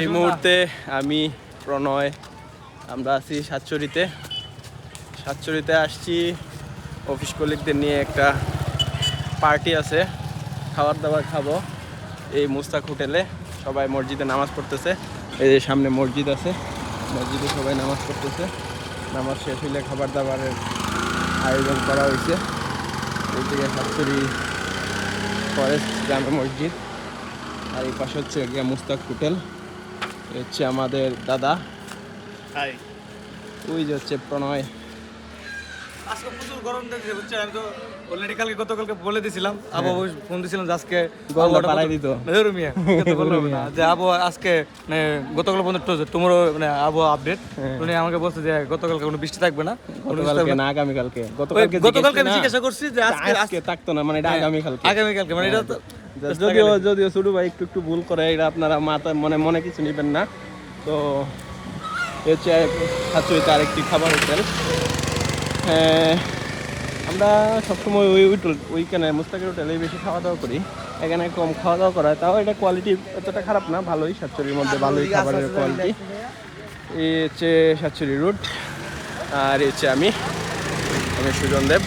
এই মুহূর্তে আমি প্রণয় আমরা আছি সাতচুরিতে। সাতচুরিতে আসছি অফিস কলিগদের নিয়ে একটা পার্টি আছে খাবার দাবার খাব এই মুস্তাক হোটেলে। সবাই মসজিদে নামাজ পড়তেছে। এই যে সামনে মসজিদ আছে মসজিদে সবাই নামাজ পড়তেছে। নামাজ শেষ হইলে খাবার দাবারের আয়োজন করা হয়েছে এইদিকে সাতচুরি ফরেস্ট জামে মসজিদ। আর এই পাশে হচ্ছে গিয়া মুস্তাক হোটেল। হচ্ছে আমাদের দাদা। হাই। ওই যে হচ্ছে প্রণয়। আজকে প্রচুর গরম দেখছে বুঝছেন? আমি তো অলরেডি কালকে গতকালকে বলে দিয়েছিলাম আবু ফোন দিয়েছিলাম আজকে গরমটা বাড়াই দিত। মেহেরু মিয়া, বললাম না, যে আবহাওয়া আজকে মানে গতকাল পর্যন্ত তোমারও মানে আবহাওয়া আপডেট উনি আমাকে বলছে যে গতকালকে কোনো বৃষ্টি থাকবে না গতকালকে না। আগামীকালকে। ওই গতকালকে গতকালকে জিজ্ঞাসা করছি যে আজকে আজকে থাকতো না মানে এটা আগামীকালকে। মানে এটা তো যদিও যদিও ছোট ভাই একটু একটু ভুল করে এটা আপনারা মাথায় মনে মনে কিছু নেবেন না। তো হচ্ছে সাতচুরিতে আরেকটি খাবার হোটেল। হ্যাঁ, আমরা সবসময় ওই হোটেল ওইখানে মুস্তাকের হোটেলে বেশি খাওয়া দাওয়া করি। এখানে কম খাওয়া দাওয়া করা হয়। তাও এটা কোয়ালিটি এতটা খারাপ না ভালোই সাতচুরির মধ্যে ভালোই খাবারের কোয়ালিটি এই হচ্ছে সাতচুরি রুট আর এই হচ্ছে আমি আমি সুজন দেব।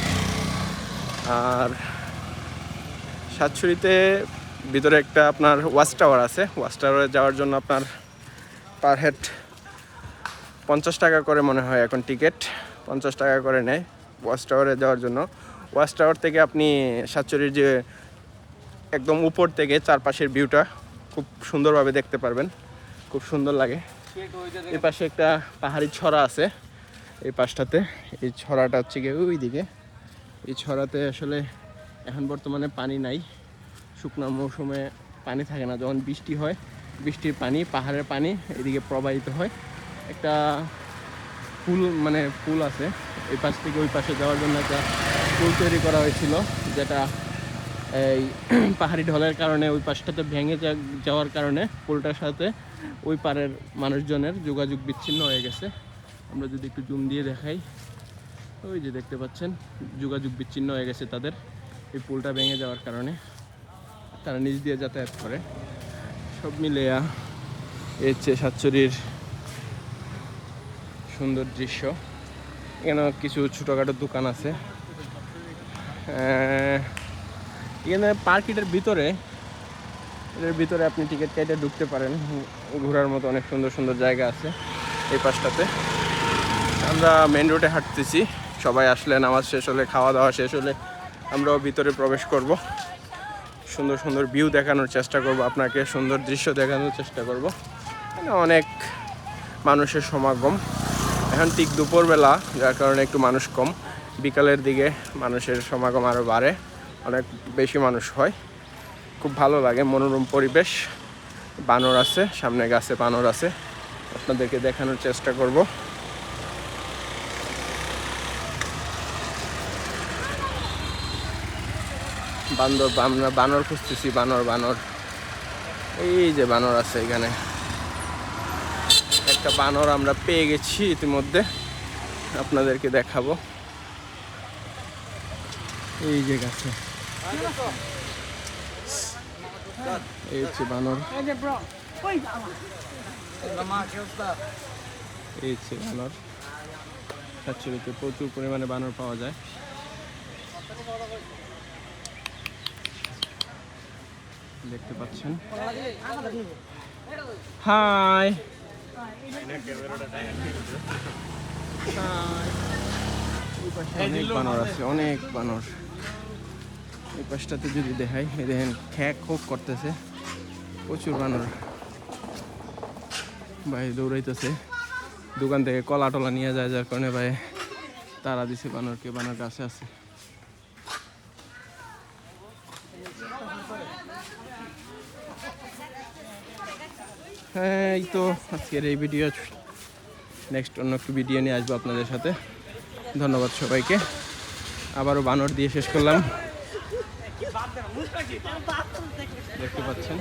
আর সাতছড়িতে ভিতরে একটা আপনার ওয়াচ টাওয়ার আছে। ওয়াচ টাওয়ারে যাওয়ার জন্য আপনার পার হেড পঞ্চাশ টাকা করে মনে হয় এখন টিকিট। পঞ্চাশ টাকা করে নেয় ওয়াচ টাওয়ারে যাওয়ার জন্য। ওয়াচ টাওয়ার থেকে আপনি সাতচুরির যে একদম উপর থেকে চারপাশের ভিউটা খুব সুন্দরভাবে দেখতে পারবেন। খুব সুন্দর লাগে। এই পাশে একটা পাহাড়ি ছড়া আছে এই পাশটাতে। এই ছড়াটা হচ্ছে গিয়ে ওই দিকে এই ছড়াতে আসলে এখন বর্তমানে পানি নাই। শুকনো মৌসুমে পানি থাকে না। যখন বৃষ্টি হয়, বৃষ্টির পানি, পাহাড়ের পানি এদিকে প্রবাহিত হয়। একটা পুল মানে পুল আছে, এই পাশ থেকে ওই পাশে যাওয়ার জন্য একটা পুল তৈরি করা হয়েছিল, যেটা এই পাহাড়ি ঢলের কারণে ওই পাশটাতে ভেঙে যাওয়ার কারণে পুলটার সাথে ওই পাড়ের মানুষজনের যোগাযোগ বিচ্ছিন্ন হয়ে গেছে। আমরা যদি একটু জুম দিয়ে দেখাই, ওই যে দেখতে পাচ্ছেন, যোগাযোগ বিচ্ছিন্ন হয়ে গেছে তাদের। এই পুলটা ভেঙে যাওয়ার কারণে তারা নিচ দিয়ে যাতায়াত করে। সব মিলে এই হচ্ছে সাতচুরির সুন্দর দৃশ্য। এখানে কিছু ছোটোখাটো দোকান আছে। এখানে পার্কিটের ভিতরে, এর ভিতরে আপনি টিকিট কেটে ঢুকতে পারেন। ঘোরার মতো অনেক সুন্দর সুন্দর জায়গা আছে এই পাশটাতে। আমরা মেন রোডে হাঁটতেছি। সবাই আসলে নামাজ শেষ হলে, খাওয়া দাওয়া শেষ হলে আমরাও ভিতরে প্রবেশ করব। সুন্দর সুন্দর ভিউ দেখানোর চেষ্টা করব, আপনাকে সুন্দর দৃশ্য দেখানোর চেষ্টা করব। অনেক মানুষের সমাগম। এখন ঠিক দুপুরবেলা, যার কারণে একটু মানুষ কম। বিকালের দিকে মানুষের সমাগম আরও বাড়ে, অনেক বেশি মানুষ হয়। খুব ভালো লাগে, মনোরম পরিবেশ। বানর আছে, সামনে গাছে বানর আছে। আপনাদেরকে দেখানোর চেষ্টা করব। বান্দর, আমরা বানর খুঁজতেছি, বানর বানর। এই যে বানর আছে এখানে। একটা বানর আমরা পেয়ে গেছি ইতিমধ্যে। আপনাদেরকে দেখাবো। এই যে গাছে। এই হচ্ছে বানর। এই হচ্ছে বানর। সাতচুরিতে প্রচুর পরিমাণে বানর পাওয়া যায়। দেখতে পাচ্ছেন। হাই। অনেক বানর আছে, অনেক বানর। এই পাশটাতে যদি দেখাই দেখেন, খ্যাক খোক করতেছে। প্রচুর বানর। ভাই, দৌড়াইতেছে। দোকান থেকে কলা টলা নিয়ে যায়, যার কারণে ভাই তারা দিছে বানরকে, বানর কাছে আছে। এই তো আজকের এই ভিডিও নেক্সট অন্য একটু ভিডিও নিয়ে আসব আপনাদের সাথে। ধন্যবাদ সবাইকে। আবারও বানর দিয়ে শেষ করলাম। দেখতে পাচ্ছেন?